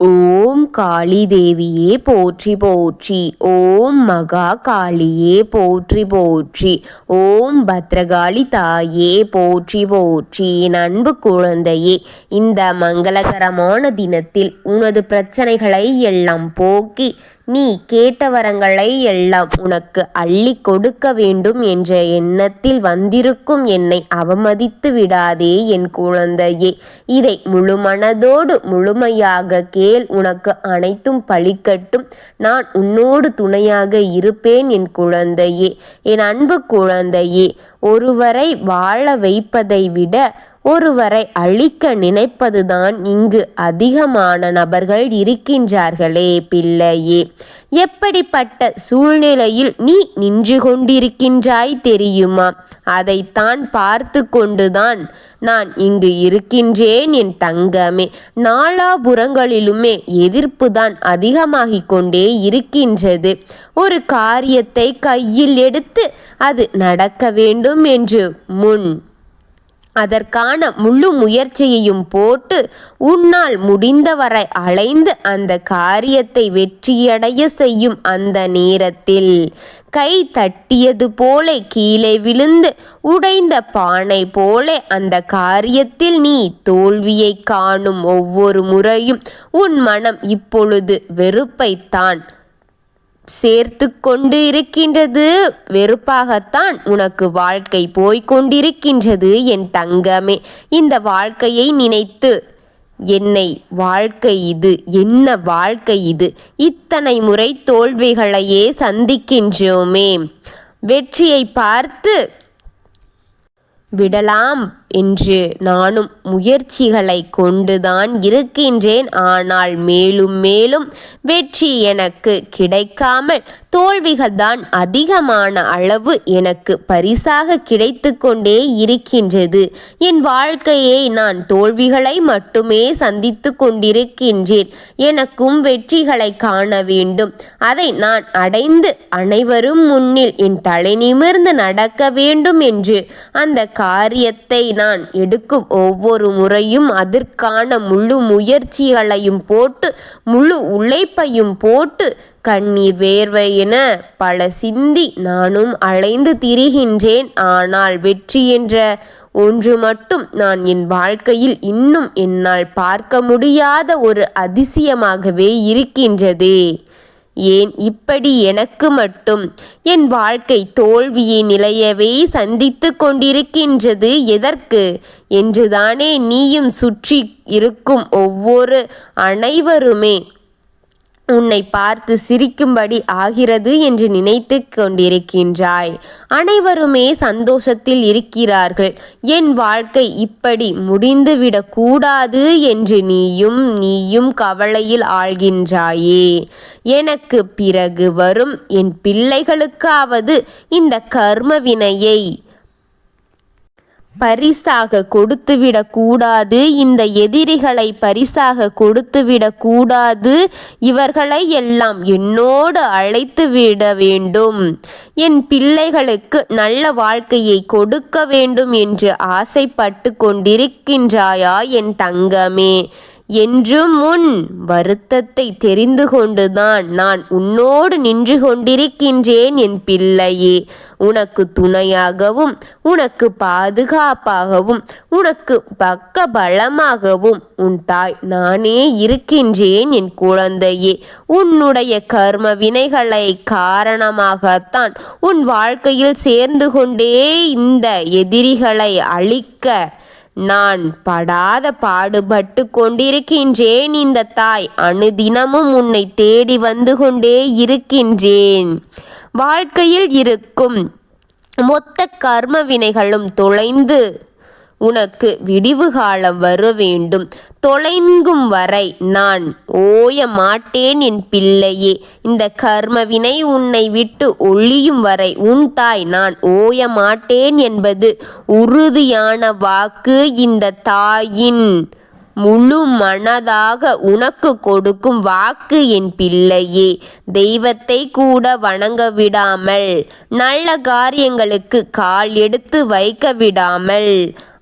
ஓம் காளி தேவியே போற்றி போற்றி ஓம் மகா காளியே போற்றி போற்றி ஓம் பத்ரகாளி தாயே போற்றி போற்றி. என் அன்பு குழந்தையே இந்த மங்களகரமான தினத்தில் உனது பிரச்சனைகளை எல்லாம் போக்கி நீ கேட்ட வரங்களை எல்லாம் உனக்கு அள்ளி கொடுக்க வேண்டும் என்ற எண்ணத்தில் வந்திருக்கும் என்னை அவமதித்து விடாதே என் குழந்தையே. இதை முழுமனதோடு முழுமையாக கேள் உனக்கு அனைத்தும் பழிக்கட்டும். நான் உன்னோடு துணையாக இருப்பேன் என் குழந்தையே. என் அன்பு குழந்தையே ஒருவரை வாழ வைப்பதை விட ஒருவரை அழிக்க நினைப்பதுதான் இங்கு அதிகமான நபர்கள் இருக்கின்றார்களே பிள்ளையே. எப்படிப்பட்ட சூழ்நிலையில் நீ நின்று கொண்டிருக்கின்றாய் தெரியுமா? அதைத்தான் பார்த்து கொண்டுதான் நான் இங்கு இருக்கின்றேன் என் தங்கமே. நாலாபுறங்களிலுமே எதிர்ப்பு தான் அதிகமாகிக் கொண்டே இருக்கின்றது. ஒரு காரியத்தை கையில் எடுத்து அது நடக்க வேண்டும் என்று முன் அதற்கான முழு முயற்சியையும் போட்டு உன்னால் முடிந்தவரை அலைந்து அந்த காரியத்தை வெற்றியடைய செய்யும் அந்த நேரத்தில். கை தட்டியது போல கீழே விழுந்து உடைந்த பானை போல அந்த காரியத்தில் நீ தோல்வியை காணும் ஒவ்வொரு முறையும் உன் மனம் இப்பொழுது வெறுப்பைத்தான் சேர்த்து கொண்டு இருக்கின்றது வெறுப்பாகத்தான் உனக்கு வாழ்க்கை போய்கொண்டிருக்கின்றது என் தங்கமே. இந்த வாழ்க்கையை நினைத்து என்னை வாழ்க்கை இது என்ன வாழ்க்கை இது? இத்தனை முறை தோல்விகளையே சந்திக்கின்றோமே. வெற்றியை பார்த்து விடலாம். என்று நானும் முயற்சிகளை கொண்டுதான் இருக்கின்றேன். ஆனால் மேலும் மேலும் வெற்றி எனக்கு கிடைக்காமல் தோல்விகள் தான் அதிகமான அளவு எனக்கு பரிசாக கிடைத்து கொண்டே இருக்கின்றது. என் வாழ்க்கையை நான் தோல்விகளை மட்டுமே சந்தித்து கொண்டிருக்கின்றேன். எனக்கும் வெற்றிகளை காண வேண்டும். அதை நான் அடைந்து அனைவரும் முன்னில் என் தலை நிமிர்ந்து நடக்க வேண்டும் என்று அந்த காரியத்தை நான் எடுக்கும் ஒவ்வொரு முறையும் அதற்கான முழு முயற்சிகளையும் போட்டு முழு உழைப்பையும் போட்டு கண்ணீர் வேர்வை என பல சிந்தி நானும் அலைந்து திரிகின்றேன். ஆனால் வெற்றி என்ற ஒன்று மட்டும் நான் என் வாழ்க்கையில் இன்னும் என்னால் பார்க்க முடியாத ஒரு அதிசயமாகவே இருக்கின்றதே. ஏன் இப்படி எனக்கு மட்டும்? என் வாழ்க்கை தோல்வியை நிலையவே சந்தித்து கொண்டிருக்கின்றது எதற்கு? என்றுதானே நீயும் சுற்றி இருக்கும் ஒவ்வொரு அனைவருமே. உன்னை பார்த்து சிரிக்கும்படி ஆகிறது என்று நினைத்து கொண்டிருக்கின்றாய். அனைவருமே சந்தோஷத்தில் இருக்கிறார்கள். என் வாழ்க்கை இப்படி முடிந்துவிடக் கூடாது என்று நீயும் நீயும் கவலையில் ஆழ்கின்றாயே. எனக்கு பிறகு வரும் என் பிள்ளைகளுக்காவது இந்த கர்ம வினையை பரிசாக கொடுத்துவிடக் கூடாது இந்த எதிரிகளை பரிசாக கொடுத்துவிடக் கூடாது இவர்களை எல்லாம் என்னோடு அழைத்து விட வேண்டும். என் பிள்ளைகளுக்கு நல்ல வாழ்க்கையை கொடுக்க வேண்டும் என்று ஆசைப்பட்டு கொண்டிருக்கின்றாயா என் தங்கமே? என்றும் முன் வருத்தத்தை தெரிந்து கொண்டுதான் நான் உன்னோடு நின்று கொண்டிருக்கின்றேன் என் பிள்ளையே. உனக்கு துணையாகவும் உனக்கு பாதுகாப்பாகவும் உனக்கு பக்க பலமாகவும் உன் தாய் நானே இருக்கின்றேன் என் குழந்தையே. உன்னுடைய கர்ம வினைகளை காரணமாகத்தான் உன் வாழ்க்கையில் சேர்ந்து கொண்டே இந்த எதிரிகளை அழிக்க நான் படாத பாடுபட்டு கொண்டிருக்கின்றேன் இந்த தாய். அணுதினமும் உன்னை தேடி வந்து கொண்டே இருக்கின்றேன். வாழ்க்கையில் இருக்கும் மொத்த கர்ம வினைகளும் தொலைந்து உனக்கு விடிவு காலம் வர வேண்டும். தொலைங்கும் வரை நான் ஓய மாட்டேன் என் பிள்ளையே. இந்த கர்மவினை உன்னை விட்டு ஒளியும் வரை உன் தாய் நான் ஓய மாட்டேன் என்பது உறுதியான வாக்கு. இந்த தாயின் முழு மனதாக உனக்கு கொடுக்கும் வாக்கு என் பிள்ளையே. தெய்வத்தை கூட வணங்க விடாமல் நல்ல காரியங்களுக்கு கால் எடுத்து வைக்க விடாமல்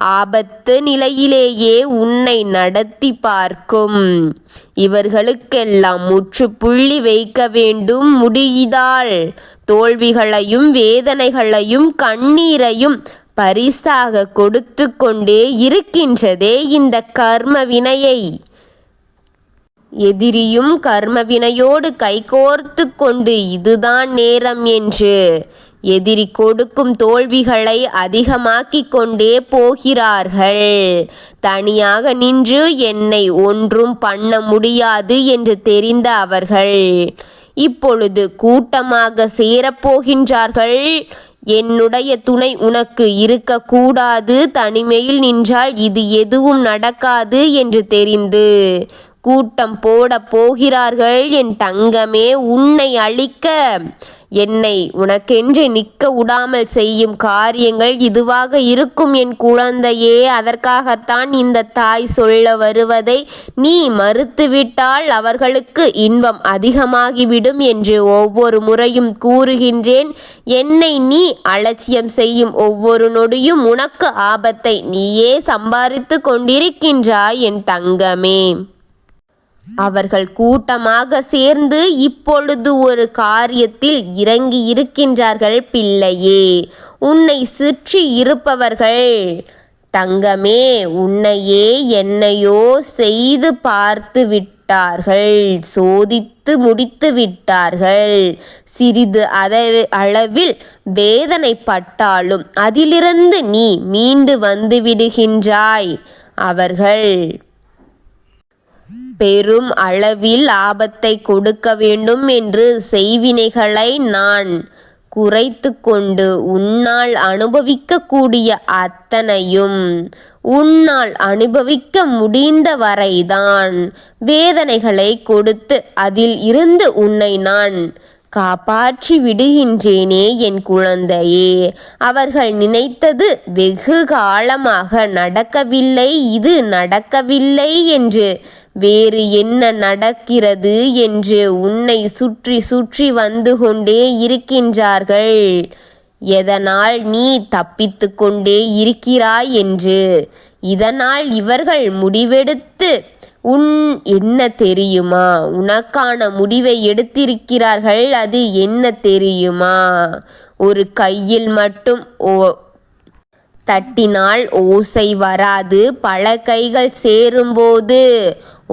ஆபத்து நிலையிலேயே உன்னை நடத்தி பார்க்கும். இவர்களுக்கெல்லாம் முற்றுப்புள்ளி வைக்க வேண்டும் முடியுதாள் தோல்விகளையும் வேதனைகளையும் கண்ணீரையும் பரிசாக கொடுத்து கொண்டே இருக்கின்றதே இந்த கர்ம வினையை எதிரியும் கர்மவினையோடு கைகோர்த்து கொண்டு இதுதான் நேரம் என்று எதிரி கொடுக்கும் தோல்விகளை அதிகமாக்கிக் கொண்டே போகிறார்கள். தனியாக நின்று என்னை ஒன்றும் பண்ண முடியாது என்று தெரிந்த அவர்கள் இப்பொழுது கூட்டமாக சேரப்போகின்றார்கள். என்னுடைய துணை உனக்கு இருக்கக்கூடாது. தனிமையில் நின்றால் இது எதுவும் நடக்காது என்று தெரிந்து கூட்டம் போட போகிறார்கள். என் தங்கமே உன்னை அழிக்க. என்னை உனக்கென்று நிற்க விடாமல் செய்யும் காரியங்கள் இதுவாக இருக்கும் என் குழந்தையே. அதற்காகத்தான் இந்த தாய் சொல்ல வருவதை நீ மறுத்துவிட்டால் அவர்களுக்கு இன்பம் அதிகமாகிவிடும் என்று ஒவ்வொரு முறையும் கூறுகின்றேன். என்னை நீ அலட்சியம் செய்யும் ஒவ்வொரு நொடியும் உனக்கு ஆபத்தை நீயே சம்பாதித்து கொண்டிருக்கின்றாய் என் தங்கமே. அவர்கள் கூட்டமாக சேர்ந்து இப்பொழுது ஒரு காரியத்தில் இறங்கி இருக்கின்றார்கள் பிள்ளையே உன்னை சுற்றி இருப்பவர்கள். தங்கமே உன்னையே என்னையோ செய்து பார்த்து விட்டார்கள் சோதித்து முடித்து விட்டார்கள். சிறிது அதை அளவில் வேதனைப்பட்டாலும் அதிலிருந்து நீ மீண்டு வந்து விடுகின்றாய். அவர்கள் பெரும் அளவில் ஆபத்தை கொடுக்க வேண்டும் என்று செய்வினைகளை நான் குறைத்து கொண்டு உன்னால் அனுபவிக்கக்கூடிய அத்தனையும் உன்னால் அனுபவிக்க முடிந்த வரைதான் வேதனைகளை கொடுத்து அதில் இருந்து உன்னை நான் காப்பாற்றி விடுகின்றேனே என் குழந்தையே. அவர்கள் நினைத்தது வெகு காலமாக நடக்கவில்லை இது நடக்கவில்லை என்று வேறு என்ன நடக்கிறது என்று உன்னை சுற்றி சுற்றி வந்து கொண்டே இருக்கின்றார்கள். எதனால் நீ தப்பித்து கொண்டே இருக்கிறாய் என்று. இதனால் இவர்கள் முடிவெடுத்து உன் என்ன தெரியுமா? உனக்கான முடிவை எடுத்திருக்கிறார்கள் அது என்ன தெரியுமா? ஒரு கையில் மட்டும் ஓ தட்டினால் ஓசை வராது பல கைகள் சேரும்போது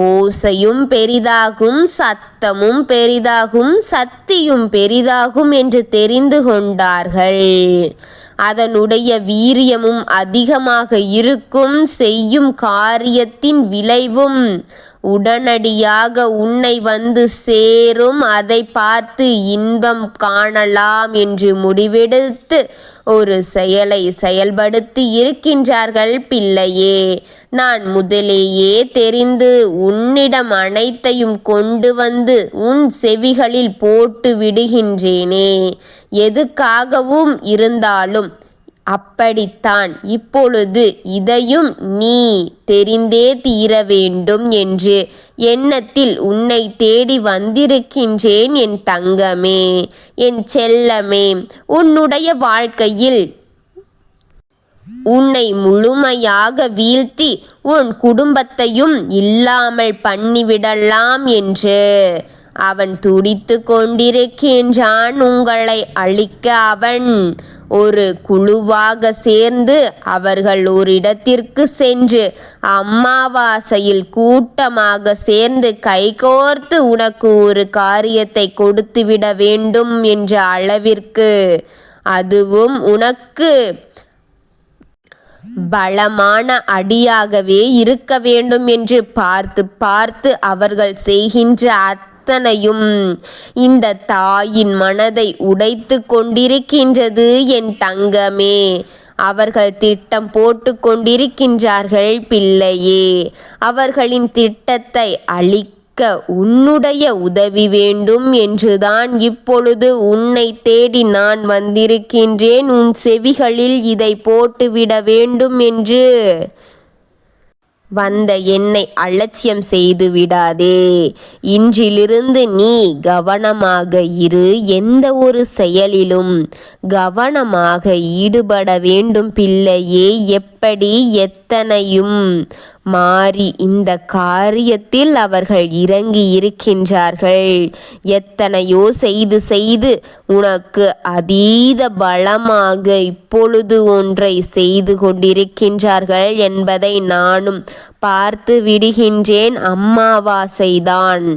ஓசையும் பெரிதாகும் சத்தமும் பெரிதாகும் சக்தியும் பெரிதாகும் என்று தெரிந்து கொண்டார்கள். அதனுடைய வீரியமும் அதிகமாக இருக்கும் செய்யும் காரியத்தின் விளைவும் உடனடியாக உன்னை வந்து சேரும். அதை பார்த்து இன்பம் காணலாம் என்று முடிவெடுத்து ஒரு செயலை செயல்படுத்தி இருக்கின்றார்கள் பிள்ளையே. நான் முதலேயே தெரிந்து உன்னிடம் அனைத்தையும் கொண்டு வந்து உன் செவிகளில் போட்டு விடுகின்றேனே. எதுக்காகவும் இருந்தாலும் அப்படித்தான். இப்பொழுது இதையும் நீ தெரிந்தே தீர வேண்டும் என்று எண்ணத்தில் உன்னை தேடி வந்திருக்கின்றேன் என் தங்கமே என் செல்லமே. உன்னுடைய வாழ்க்கையில் உன்னை முழுமையாக வீழ்த்தி உன் குடும்பத்தையும் இல்லாமல் பண்ணிவிடலாம் என்று அவன் துடித்து கொண்டிருக்கின்றான். உங்களை அழிக்க அவன் ஒரு குழுவாக சேர்ந்து அவர்கள் ஒரு இடத்திற்கு சென்று அம்மாவாசையில் கூட்டமாக சேர்ந்து கைகோர்த்து உனக்கு ஒரு காரியத்தை கொடுத்துவிட வேண்டும் என்ற அளவிற்கு அதுவும் உனக்கு பலமான அடியாகவே இருக்க வேண்டும் என்று பார்த்து பார்த்து அவர்கள் செய்கின்ற அத்தனையும் இந்த தாயின் மனதை உடைத்து கொண்டிருக்கின்றது என் தங்கமே. அவர்கள் திட்டம் போட்டு கொண்டிருக்கின்றார்கள் பிள்ளையே. அவர்களின் திட்டத்தை அழிக்க உன்னுடைய உதவி வேண்டும் என்றுதான் இப்பொழுது உன்னை தேடி நான் வந்திருக்கின்றேன். உன் செவிகளில் இதை போட்டுவிட வேண்டும் என்று. வந்த என்னை அலட்சியம் செய்து விடாதே. இன்றிலிருந்து நீ கவனமாக இரு. எந்த ஒரு செயலிலும் கவனமாக ஈடுபட வேண்டும். பிள்ளையே எப்படி எத்தனையும் மாறி இந்த காரியத்தில் அவர்கள் இறங்கி இருக்கின்றார்கள். எத்தனையோ செய்து செய்து உனக்கு அதீத பலமாக இப்பொழுது ஒன்றை செய்து கொண்டிருக்கின்றார்கள் என்பதை நானும் பார்த்து விடுகின்றேன் அம்மாவாசைதான்.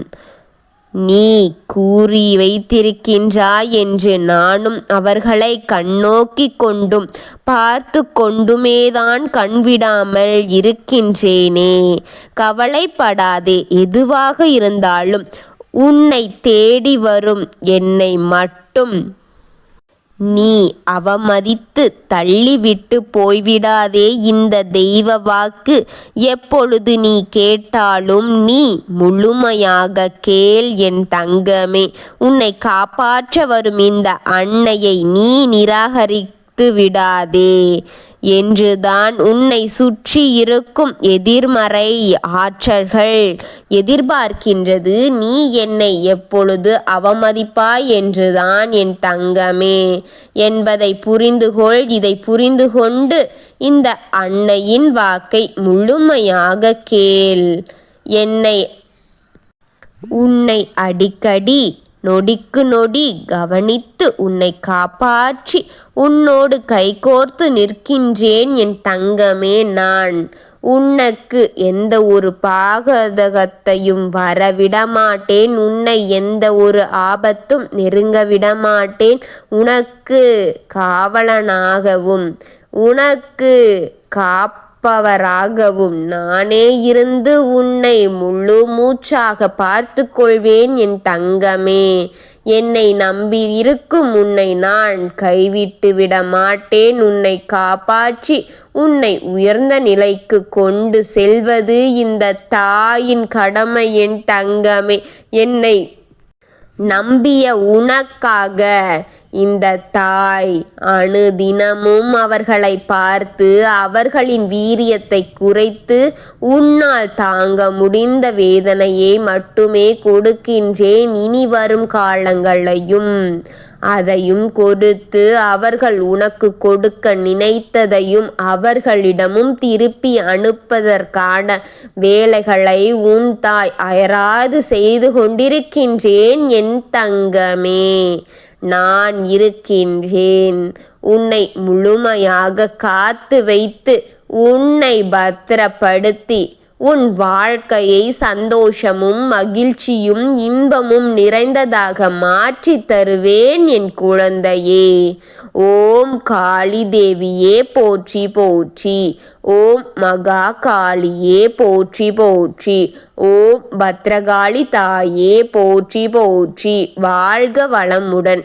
நீ கூறி வைத்திருக்கின்றாய் என்று நானும் அவர்களை கண்ணோக்கி கொண்டும் பார்த்து கொண்டுமேதான் கண்விடாமல் இருக்கின்றேனே. கவலைப்படாதே எதுவாக இருந்தாலும் உன்னை தேடி வரும் என்னை மட்டும் நீ அவமதித்து தள்ளிவிட்டு போய்விடாதே இந்த தெய்வ வாக்கு. எப்பொழுது நீ கேட்டாலும் நீ முழுமையாக கேள் என் தங்கமே. உன்னை காப்பாற்ற வரும் இந்த அன்னையை நீ நிராகரித்து விடாதே. என்றுதான் உன்னை சுற்றி இருக்கும் எதிர்மறை ஆற்றல்கள் எதிர்பார்க்கின்றது. நீ என்னை எப்பொழுது அவமதிப்பாய் என்றுதான் என் தங்கமே என்பதை புரிந்துகொள். இதை புரிந்து கொண்டு இந்த அன்னையின் வாக்கை முழுமையாக கேள். என்னை உன்னை அடிக்கடி நொடிக்கு நொடி கவனித்து உன்னை காப்பாற்றி உன்னோடு கைகோர்த்து நிற்கின்றேன் என் தங்கமே நான். உனக்கு எந்த ஒரு பாகதகத்தையும் வரவிடமாட்டேன். உன்னை எந்த ஒரு ஆபத்தும் நெருங்க விடமாட்டேன் உனக்கு காவலனாகவும் உனக்கு காப் காப்பவராகவும் நானே இருந்து உன்னை முழு மூச்சாக பார்த்து கொள்வேன் என் தங்கமே. என்னை நம்பி இருக்கும் உன்னை நான் கைவிட்டு விட மாட்டேன். உன்னை காப்பாற்றி உன்னை உயர்ந்த நிலைக்கு கொண்டு செல்வது இந்த தாயின் கடமை என் தங்கமே. என்னை நம்பிய உனக்காக இந்த தாய் அணுதினமும் அவர்களை பார்த்து அவர்களின் வீரியத்தை குறைத்து உன்னால் தாங்க முடிந்த வேதனையை மட்டுமே கொடுக்கின்றேன். இனி வரும் காலங்களையும் அதையும் கொடுத்து அவர்கள் உனக்கு கொடுக்க நினைத்ததையும் அவர்களிடமும் திருப்பி அனுப்பதற்கான வேலைகளை உன் தாய் அயராது செய்து கொண்டிருக்கின்றேன் என் தங்கமே. நான் இருக்கின்றேன். உன்னை முழுமையாக காத்து வைத்து உன்னை பத்திரப்படுத்தி உன் வாழ்க்கையை சந்தோஷமும் மகிழ்ச்சியும் இன்பமும் நிறைந்ததாக மாற்றி தருவேன் என் குழந்தையே. ஓம் காளி தேவியே போற்றி போற்றி. ஓம் மகா காளியே போற்றி போற்றி. ஓம் பத்ரகாளி தாயே போற்றி போற்றி. வாழ்க வளமுடன்.